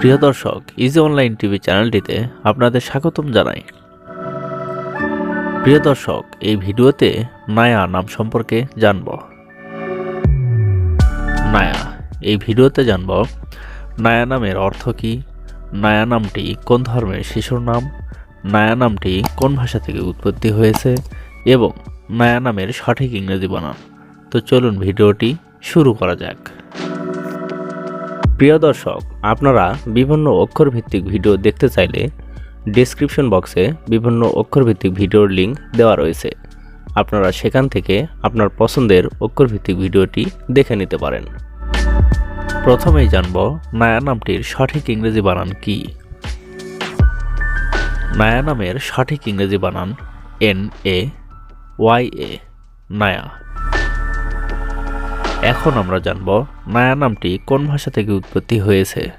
প্রিয় দর্শক easy online TV চ্যানেলটিতে আপনাদের স্বাগতম জানাই। প্রিয় দর্শক, এই ভিডিওতে নায়া নাম সম্পর্কে জানব। নায়া, এই ভিডিওতে জানব, নায়া নামের অর্থ কী? নায়া নামটি কোন ধর্মের শিশুর নাম? নায়া নামটি কোন ভাষা থেকে উৎপত্তি হয়েছে? এবং নায়া নামের সঠিক ইংরেজি বানান তো চলুন ভিডিওটি শুরু করা যাক। প্রিয় দর্শক, আপনারা বিভিন্ন অক্ষরভিত্তিক ভিডিও দেখতে চাইলে ডেসক্রিপশন বক্সে বিভিন্ন অক্ষরভিত্তিক ভিডিওর লিঙ্ক দেওয়া রয়েছে। আপনারা সেখান থেকে আপনার পছন্দের অক্ষরভিত্তিক ভিডিওটি দেখে নিতে পারেন। প্রথমেই জানব নায়া নামটির সঠিক ইংরেজি বানান কি। নায়া নামের সঠিক ইংরেজি বানান এন এ ওয়াই এ, নায়া। এখন আমরা জানব নায়া নামটি কোন ভাষা থেকে উৎপত্তি হয়েছে।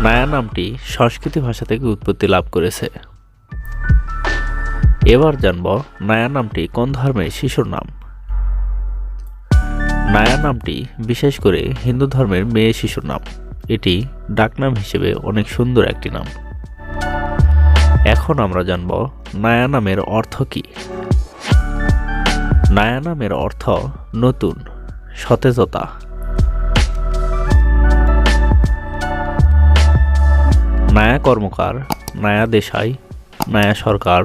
নায়া নামটি সংস্কৃতি ভাষা থেকে উৎপত্তি লাভ করেছে। এবার জানব নায়া নামটি কোন ধর্মের শিশুর নাম। নায়া নামটি বিশেষ করে হিন্দু ধর্মের মেয়ে শিশুর নাম। এটি ডাকনাম হিসেবে অনেক সুন্দর একটি নাম। এখন আমরা জানব নায়া নামের অর্থ কী। নায়া নামের অর্থ নতুন, সতেজতা। নায়া কর্মকার, নায়া দেশাই, নায়া সরকার,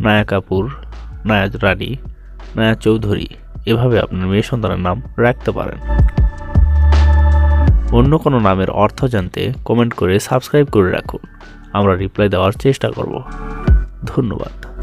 নায়া কাপুর, নায়া রানী, নায়া চৌধুরী, এভাবে আপনার মেয়ে সন্তানের নাম রাখতে পারেন। অন্য কোনো নামের অর্থ জানতে কমেন্ট করে সাবস্ক্রাইব করে রাখুন। আমরা রিপ্লাই দেওয়ার চেষ্টা করব। ধন্যবাদ।